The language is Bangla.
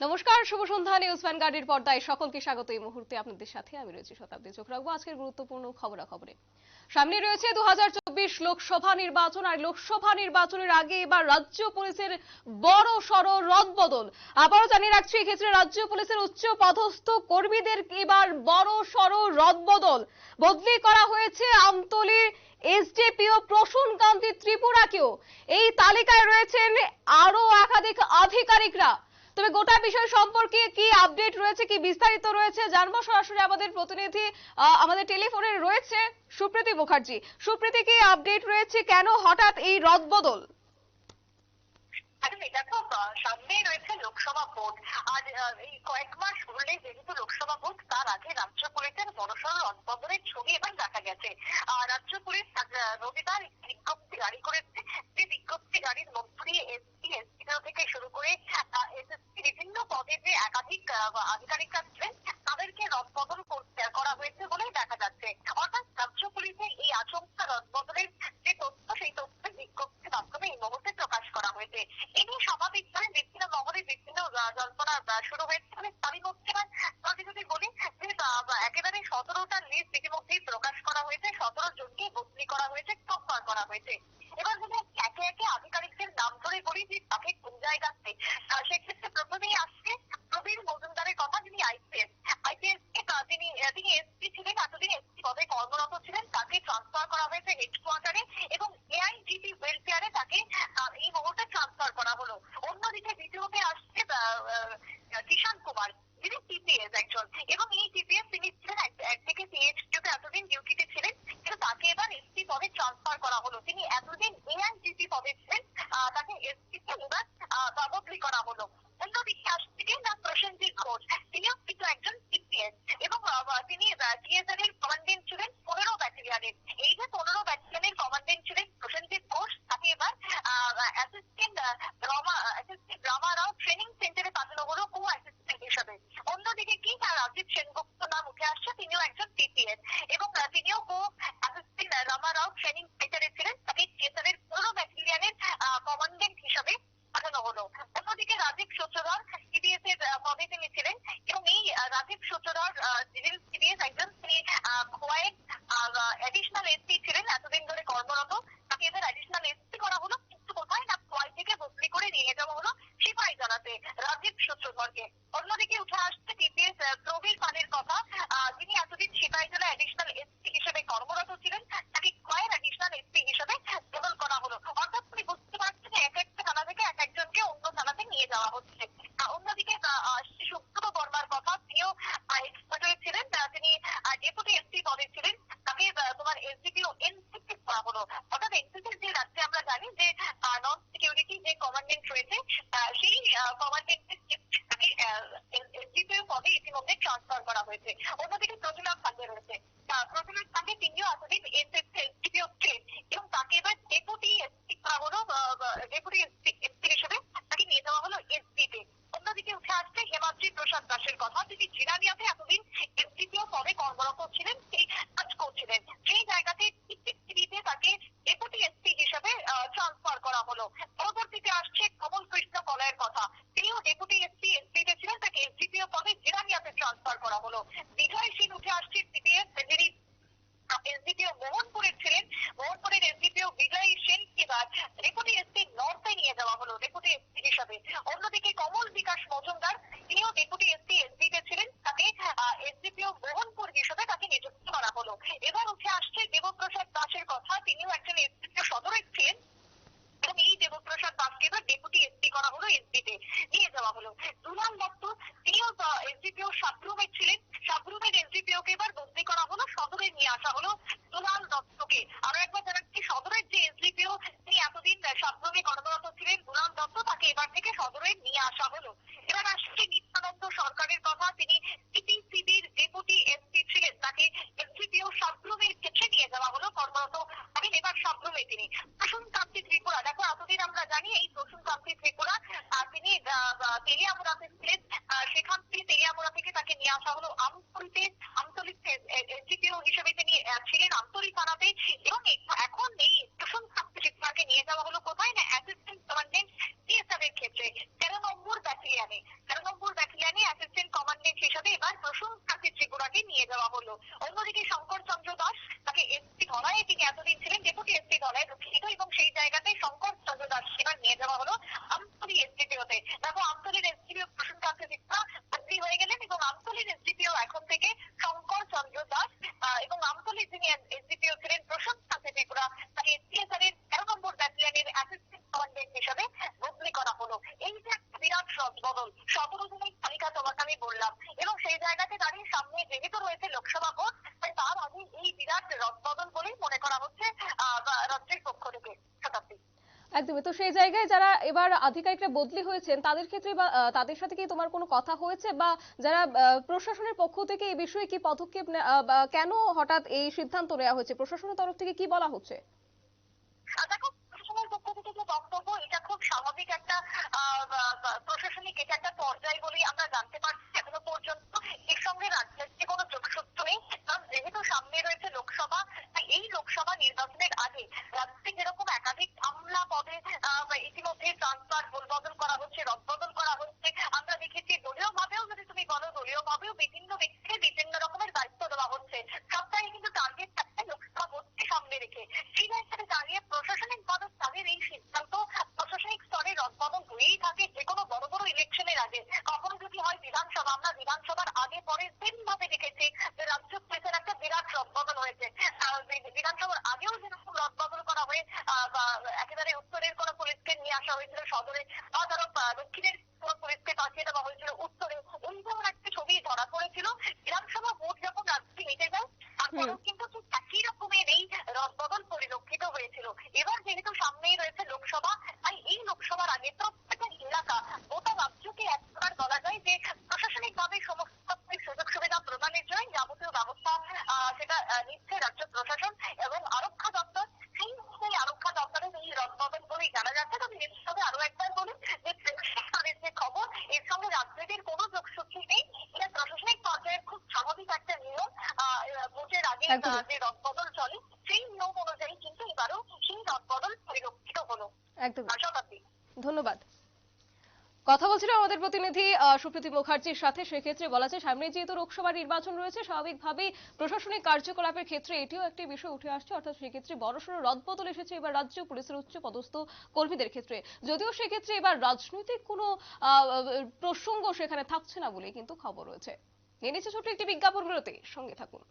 নমস্কার, শুভ সন্ধ্যা, নিউজ ভ্যানগার্ডের পর্দায় সকলকে স্বাগত। এই মুহূর্তে আপনাদের সাথে আমি রয়েছি শতাব্দী। চোখ রাখব আজকের গুরুত্বপূর্ণ খবরাখবরে। সামনে রয়েছে দু হাজার চব্বিশ লোকসভা নির্বাচন, আর লোকসভা নির্বাচনের আগে এবার রাজ্য পুলিশের বড় সড় রদবদল আবারও জানিয়ে রাখছি, এক্ষেত্রে রাজ্য পুলিশের উচ্চ পদস্থ কর্মীদের এবার বড় সড় রদবদল বদলি। করা হয়েছে আমতলী এসডিপিও প্রসূন কান্তি ত্রিপুরাকেও। এই তালিকায় রয়েছেন আরও একাধিক আধিকারিকরা। তবে গোটা বিষয় সম্পর্কে কি আপডেট রয়েছে কি বিস্তারিত রয়েছে জানব সরাসরি আমাদের প্রতিনিধি আমাদের টেলিফোনে রয়েছে সুপ্রীতি মুখার্জি। সুপ্রীতি কি আপডেট রয়েছে? কেন হঠাৎ এই রদবদল? দেখো আহ, সামনেই রয়েছে লোকসভা ভোট। আর এই কয়েক মাস হলে যেহেতু লোকসভা ভোট তার আগে রাজ্য পুলিশের বড়সড় রদবদলের ছবি এবার দেখা গেছে। আর রাজ্য পুলিশ রবিবার বিজ্ঞপ্তি জারি করেছে যে বিজ্ঞপ্তি জারির মধ্য দিয়ে এসপি এসপিও থেকে শুরু করে এসএসপি বিভিন্ন পদে যে আধিকারিকরা ছিলেন তাদেরকে রদবদল করা হয়েছে বলেই দেখা যাচ্ছে। অর্থাৎ রাজ্য পুলিশের এই আচমকা রদবদলের যে তথ্য, সেই তথ্যের বিজ্ঞপ্তির মাধ্যমে এই মুহূর্তে প্রকাশ করা হয়েছে। এই নিয়ে স্বাভাবিকভাবে বিভিন্ন মহলে বিভিন্ন জল্পনা শুরু হয়েছে। মানে তারই মধ্যে আমি যদি বলি যে একেবারে সতেরোটা লিস্ট ইতিমধ্যেই প্রকাশ করা হয়েছে, সতেরো জনকে বদলি করা হয়েছে টপ্পার করা হয়েছে। এবার যদি একে একে আধিকারিকদের নাম ধরে বলি যে, তাকে কোন জায়গাতে আহ, সেক্ষেত্রে প্রথমেই আসছে প্রবীর মজুমদারের কথা যিনি আইপিএস আইপিএস তিনি আহ, তিনি এসপি ছিলেন এতদিন এসপি পদে কর্মরত ছিলেন তাকে ট্রান্সফার করা হয়েছে হেডকোয়ার্টারে এবং এআইজিপি ওয়েলফেয়ারে তাকে আহ, এই মুহূর্তে ট্রান্সফার করা হলো অন্যদিকে দ্বিতীয়তে আসছে আহ, আহ, কিষান কুমার যিনি টিপিএস একজন এবং এই টিপিএস তিনি ছিলেন এক- একদিকে সিএইচকিউতে এতদিন ডিউটিতে ছিলেন কিন্তু তাকে এবার এসপি পদে ট্রান্সফার করা হলো তিনি এতদিন এআইজিপি পদে ছিলেন আহ, তাকে এসপি তে এবার আহ, বদলি করা হলো অন্যদিকে আসছে কি না প্রসেনজিৎ ঘোষ। তিনিও কিন্তু একজন সিপিএস এবং তিনি টিএসএল এর কমান্ডেন্ট ছিলেন পনেরো ব্যাটালিয়নের এই যে পনেরো ব্যাটালিয়নের কমান্ডেন্ট ছিলেন প্রসেনজিৎ ঘোষ, তাকে এবার অ্যাসিস্ট্যান্ট রামা রাও ট্রেনিং সেন্টারে পাঠানো হলো কো অ্যাসিস্ট্যান্ট হিসাবে অন্যদিকে কি তার রাজীব সেনগুপ্ত নাম উঠে আসছে তিনিও একজন টিপিএস এবং আহ, তিনিও কো অ্যাসিস্ট্যান্ট রামা রাও ট্রেনিং সেন্টারে ছিলেন তাকে টিএসএল এর পনেরো ব্যাটালিয়নের কমান্ডেন্ট হিসাবে পাঠানো হলো অন্যদিকে রাজীব সূত্রধর সিবিএস এর আহ, পদে তিনি ছিলেন এবং এই আহ, রাজীব সূত্রধর সিবিএস একজন তিনি আহ, খোয়াইয়ের অ্যাডিশনাল এসপি ছিলেন এতদিন ধরে কর্মরত তাকে এবার অ্যাডিশনাল এসপি করা হলো কিন্তু কোথায় না খোয়াই থেকে বদলি করে নিয়ে যাওয়া হলো সিপাহি জানাতে রাজীব সূত্রধরকে অন্যদিকে উঠে আসছে টিপিএস প্রবীর পানের কথা আহ, যিনি এতদিন সিপাহি জেলা অ্যাডিশনাল এসপি হিসেবে কর্মরত ছিলেন তাকে খোয়াইয়ের অ্যাডিশনাল এসপি হিসেবে বদল করা হলো অর্থাৎ তুমি বুঝতে পারছেন যে এক একটা থানা থেকে এক একজনকে অন্য থানাতে নিয়ে যাওয়া হচ্ছে আহ, অন্যদিকে আহ, আসছে সুব্রত বর্মার কথা তিনিও এক্সপার্ট ছিলেন আহ, তিনি ডেপুটি এসপি পদে ছিলেন তাকে আহ, তোমার এসডিপিও এনসিপি করা হলো অর্থাৎ এনসিপি যে রাজ্যে আমরা জানি যে নন সিকিউরিটি যে কমান্ডেন্ট রয়েছে সেই কমান্ডেন্টের তাকে এসডিপিও পদে ইতিমধ্যে ট্রান্সফার করা হয়েছে। অন্যদিকে প্রতিমা পান্ডে রয়েছে। প্রতিমা পান্ডে তিনিও এতদিন এসডিপিও ছিলেন এবং তাকে এবার ডেপুটি এসপি করা হলো ডেপুটি এসপি হিসেবে তাকে নিয়ে যাওয়া হলো এসপিতে অন্যদিকে উঠে আসছে হেমাদ্রি প্রসাদ দাসের কথা তিনি জিরানিয়াতে এতদিন এসডিপিও পদে কর্মরত ছিলেন সেই কাজ করছিলেন সেই জায়গাতে এসপিতে তাকে ডেপুটি এসপি হিসেবে ট্রান্সফার করা হলো পরবর্তীতে আসছে কমল কৃষ্ণ কলয়ের কথা তিনিও ডেপুটি এসপি এসপিতে ছিলেন তাকে এসডিপিও পদে জিরানিয়াতে ট্রান্সফার করা হলো বিজয় সিং উঠে আসছে সিপিএস যিনি এসডিপিও মোহনপুরের ছিলেন মোহনপুরের এসডিপিও বিজয় সেন এবার ডেপুটি এসপি নর্থে নিয়ে যাওয়া হলো ডেপুটি এসপি হিসাবে অন্যদিকে কমল বিকাশ মজুমদার তিনিও ডেপুটি এসপি এসডিতে ছিলেন তাকে এসডিপিও মোহনপুর হিসাবে তাকে নিযুক্ত করা হলো এবার উঠে আসছে দেবপ্রসাদ দাসের কথা তিনিও একজন এসডিপিও সদরে ছিলেন এবং এই দেবপ্রসাদ দাসকে এবার ডেপুটি এসপি করা হলো এসডিতে নিয়ে যাওয়া হলো দুলাল দত্ত তিনিও এসডিপিও সাবরুমে ছিলেন সাবরুমের এসডিপিও কে এবার বদলি করা হলো সদরে নিয়ে আসা হলো দুলাল দত্তকে আরও একবার জানাচ্ছি সদরের যে এসডিপিও তিনি এতদিন সাবরুমে কর্মরত ছিলেন দুলাল দত্ত, তাকে এবার থেকে সদরে নিয়ে আসা হলো। এবার আসছে নিত্যানন্দ সরকারের কথা। তিনি সিপিসিবির ডেপুটি এসপি ছিলেন। তাকে এসডিপিও সাবরুমের ক্ষেত্রে নিয়ে যাওয়া হলো। কর্মরত আমি এবার সাব্রুমে তিনি। আসুন কান্তি ত্রিপুরা। দেখো, এতদিন একদমই। তো সেই জায়গায় যারা এবার আধিকারিকরা বদলি হয়েছেন, তাদের ক্ষেত্রে বা তাদের সাথে কি তোমার কোনো কথা হয়েছে? বা যারা প্রশাসনের পক্ষ থেকে এই বিষয়ে কি পদক্ষেপ কেন হঠাৎ এই সিদ্ধান্ত নেওয়া হয়েছে? প্রশাসনের তরফ থেকে কি বলা হচ্ছে? একদম। ধন্যবাদ। কথা বলছিল আমাদের প্রতিনিধি সুপ্রীতি মুখার্জির সাথে। সেক্ষেত্রে বলা যায় সামনে যেহেতু লোকসভা নির্বাচন রয়েছে স্বাভাবিকভাবেই প্রশাসনিক কার্যকলাপের ক্ষেত্রে এটিও একটি বিষয় উঠে আসছে। অর্থাৎ সেক্ষেত্রে বড়সড় রদবদল এসেছে এবার রাজ্য পুলিশের উচ্চ পদস্থ কর্মীদের ক্ষেত্রে। যদিও সেক্ষেত্রে এবার রাজনৈতিক কোনো প্রসঙ্গ সেখানে থাকছে না বলে কিন্তু খবর রয়েছে। নিয়ে নিচ্ছে ছোট্ট একটি বিজ্ঞাপন বিরতি সঙ্গে থাকুন।